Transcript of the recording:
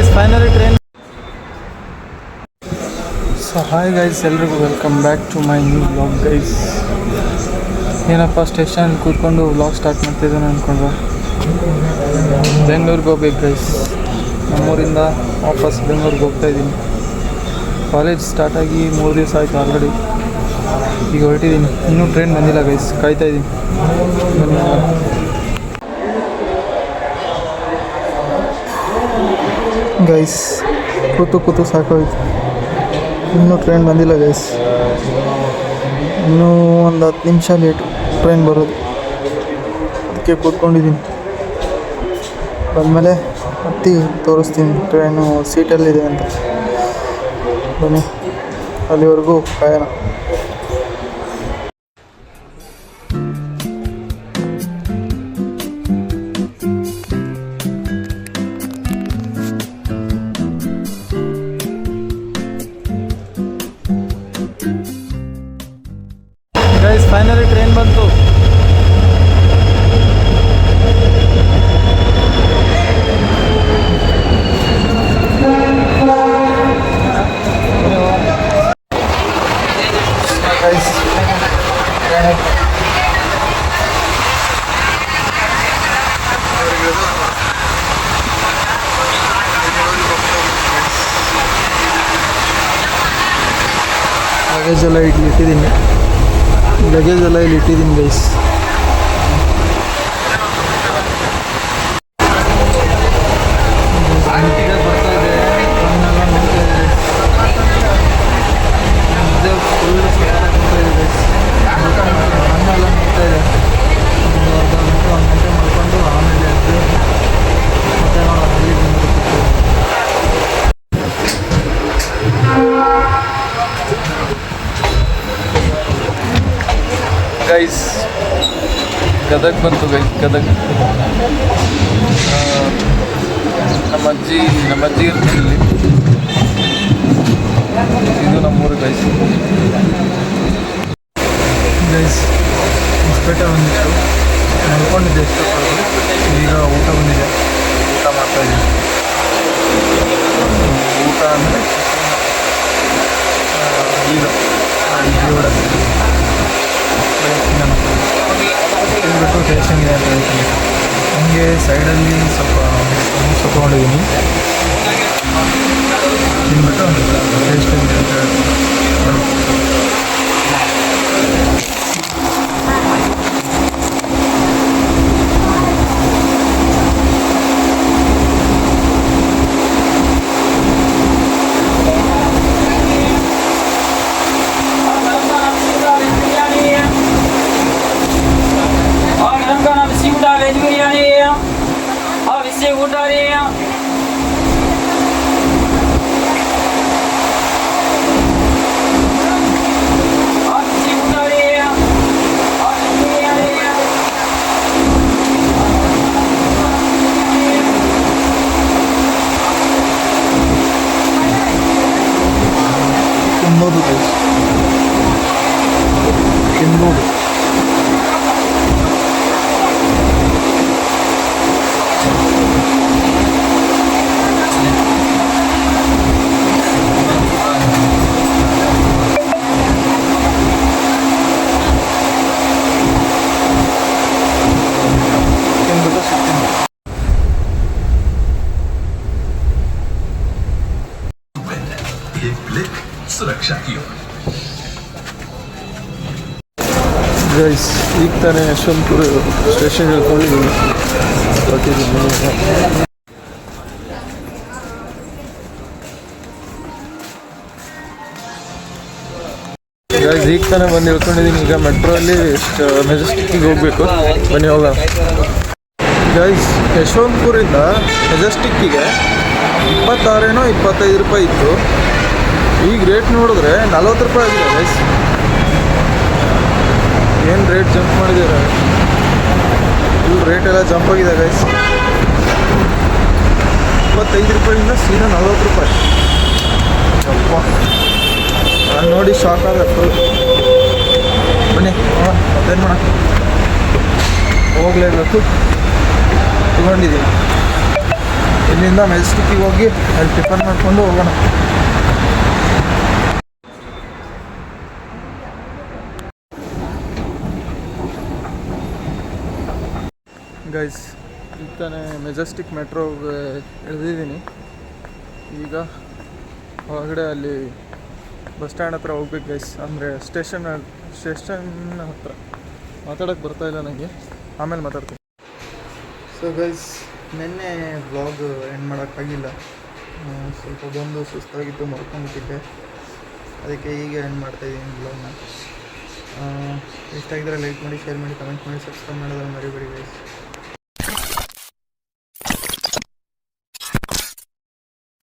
Guys finally train so hi guys ಎಲ್ರಿಗೂ welcome back to my new blog guys ಏನಪ್ಪ station ಕೂತ್ಕೊಂಡು blog start ಮಾಡ್ತಿದ್ದಾನೆ ಅಂದ್ಕೊಂಡ್ರೆ ಬೆಂಗಳೂರಿಗೆ ಹೋಗ್ಬೇಕು ಗೈಸ್ ನಮ್ಮೂರಿಂದ ವಾಪಸ್ ಬೆಂಗಳೂರಿಗೆ ಹೋಗ್ತಾ ಇದ್ದೀನಿ. ಕಾಲೇಜ್ ಸ್ಟಾರ್ಟ್ ಆಗಿ ಮೂರು ದಿವಸ ಆಯಿತು ಆಲ್ರೆಡಿ ಈಗ ಹೊರಟಿದ್ದೀನಿ. ಇನ್ನೂ ಟ್ರೈನ್ ಬಂದಿಲ್ಲ ಗೈಸ್ ಕಾಯ್ತಾ ಇದ್ದೀನಿ ಬನ್ನಿ ಹೋಗೋಣ. ಗೈಸ್ ಕೂತು ಕೂತು ಸಾಕೋಯ್ತು. ಇನ್ನೂ ಟ್ರೈನ್ ಬಂದಿಲ್ಲ ಗೈಸ್ ಇನ್ನೂ ಒಂದು ಹತ್ತು ನಿಮಿಷ ಲೇಟು ಟ್ರೈನ್ ಬರೋದು. ಅದಕ್ಕೆ ಕೂತ್ಕೊಂಡಿದ್ದೀನಿ ಬಂದಮೇಲೆ ಹತ್ತಿ ತೋರಿಸ್ತೀನಿ ಟ್ರೈನು ಸೀಟಲ್ಲಿದೆ ಅಂತ. ಬನ್ನಿ. ಅಲ್ಲಿವರೆಗೂ ಕಾಯೋಣ ಗೈಸ್ ಫೈನಲಿ ಟ್ರೈನ್ ಬಂತು ಗೈಸ್ ಲಗೇಜ್ ಎಲ್ಲ ಇಲ್ಲಿ ಇಟ್ಟಿದ್ದೀನಿ ಲಗೇಜ್ ಎಲ್ಲ ಇಲ್ಲಿ ಇಟ್ಟಿದ್ದೀನಿ ಗೈಸ್ ಗೈಸ್ ಗದಗ್ ಬಂತು ಗೈಸ್ ಗದಗ್. ನಮ್ಮ ಅಜ್ಜಿ ನಮ್ಮ ಅಜ್ಜಿ ಇಲ್ಲಿ. ಇದು ನಮ್ಮೂರು ಗೈಸ್ ಗೈಸ್ ಹೊಸಪೇಟೆ ಬಂದಿತ್ತು. ನೋಡ್ಕೊಂಡಿದ್ದೆ ಎಷ್ಟು ಈಗ ಊಟ ಬಂದಿದೆ. ಊಟ ಮಾಡ್ತಾ ಇದ್ದೀನಿ. ಊಟ ಅಂದರೆ ಈಗ. ತಿಂದ್ಬಿಟ್ಟು ಇದೆ ಅಂತ ಹೇಳ್ತೀನಿ ಹಂಗೆ ಸೈಡಲ್ಲಿ ಸ್ವಲ್ಪ ಸಮೋಸ ತೊಗೊಂಡಿದ್ದೀನಿ ತಿನ್ಬಿಟ್ಟು ಟೇಸ್ಟ್ ಅಂತ ಹೇಳ್ತೀನಿ passarinho. सुरक्षा की ओर ಗೈಸ್ ಈಗ ತಾನೇ ಯಶವಂತಪುರ ಸ್ಟೇಷನ್ ಹೇಳ್ಕೊಂಡಿದ್ದೀನಿ ಗೊತ್ತಿದ್ದೀನಿ ಗೈಸ್ ಈಗ ತಾನೇ ಬಂದು ಹೇಳ್ಕೊಂಡಿದ್ದೀನಿ ಈಗ ಮೆಟ್ರೋ ಅಲ್ಲಿ ಮೆಜೆಸ್ಟಿಕ್ಕಿಗೆ ಹೋಗಬೇಕು ಬನ್ನಿ ಹೋಗೋಣ ಗೈಸ್ ಯಶವಂತಪುರಿಂದ ಮೆಜೆಸ್ಟಿಕ್ಕಿಗೆ ಇಪ್ಪತ್ತಾರೇನೋ ಇಪ್ಪತ್ತೈದು ರೂಪಾಯಿ ಇತ್ತು ಈಗ ರೇಟ್ ನೋಡಿದ್ರೆ ನಲ್ವತ್ತು ರೂಪಾಯಿ ಆಗಿದೆ ರೈಸ್ ಏನು ರೇಟ್ ಜಂಪ್ ಮಾಡಿದ್ದೀರ? ಇಲ್ಲಿ ರೇಟ್ ಎಲ್ಲ ಜಂಪ್ ಆಗಿದೆ ಗೈಸ್ ಇಪ್ಪತ್ತೈದು ರೂಪಾಯಿಂದ ಸೀದಾ ನಲ್ವತ್ತು ರೂಪಾಯಿ. ಅಪ್ಪ ನಾನು ನೋಡಿ ಶಾಕ್ ಆದ ಬನ್ನಿ ಮತ್ತೇನು ಮಾಡೋಣ ಹೋಗ್ಲೇಬೇಕು. ತಗೊಂಡಿದ್ದೀನಿ. ಇಲ್ಲಿಂದ ಮೆಜೆಸ್ಟಿಕ್ಕಿಗೆ ಹೋಗಿ ಅಲ್ಲಿ ಟಿಫನ್ ಮಾಡಿಕೊಂಡು ಹೋಗೋಣ. ಗೈಸ್ ಈಗ ತಾನೇ ಮೆಜೆಸ್ಟಿಕ್ ಮೆಟ್ರೋಗೆ ಇಳಿದಿದ್ದೀನಿ ಈಗ ಹೊರಗಡೆ ಅಲ್ಲಿ ಬಸ್ ಸ್ಟ್ಯಾಂಡ್ ಹತ್ರ ಹೋಗ್ಬೇಕು ಗೈಸ್ ಅಂದರೆ ಸ್ಟೇಷನ್ ಸ್ಟೇಷನ್ ಹತ್ರ. ಮಾತಾಡೋಕ್ಕೆ ಬರ್ತಾ ಇಲ್ಲ ನನಗೆ ಆಮೇಲೆ ಮಾತಾಡ್ತೀನಿ. ಸೊ ಗೈಸ್ ನಿನ್ನೆ ಬ್ಲಾಗ್ ಎಂಡ್ ಮಾಡೋಕ್ಕಾಗಿಲ್ಲ ಸ್ವಲ್ಪ ಬಂದು ಸುಸ್ತಾಗಿತ್ತು ಮರ್ಕೊಂಡ್ಬಿಟ್ಟಿದ್ದೆ ಅದಕ್ಕೆ ಈಗ ಎಂಡ್ ಮಾಡ್ತಾಯಿದ್ದೀನಿ ಬ್ಲಾಗ್ನ ಇಷ್ಟ ಆಗಿದ್ರೆ ಲೈಕ್ ಮಾಡಿ ಶೇರ್ ಮಾಡಿ ಕಮೆಂಟ್ ಮಾಡಿ ಸಬ್ಸ್ಕ್ರೈಬ್ ಮಾಡೋದನ್ನು ಮರಿಬೇಡಿ ಗೈಸ್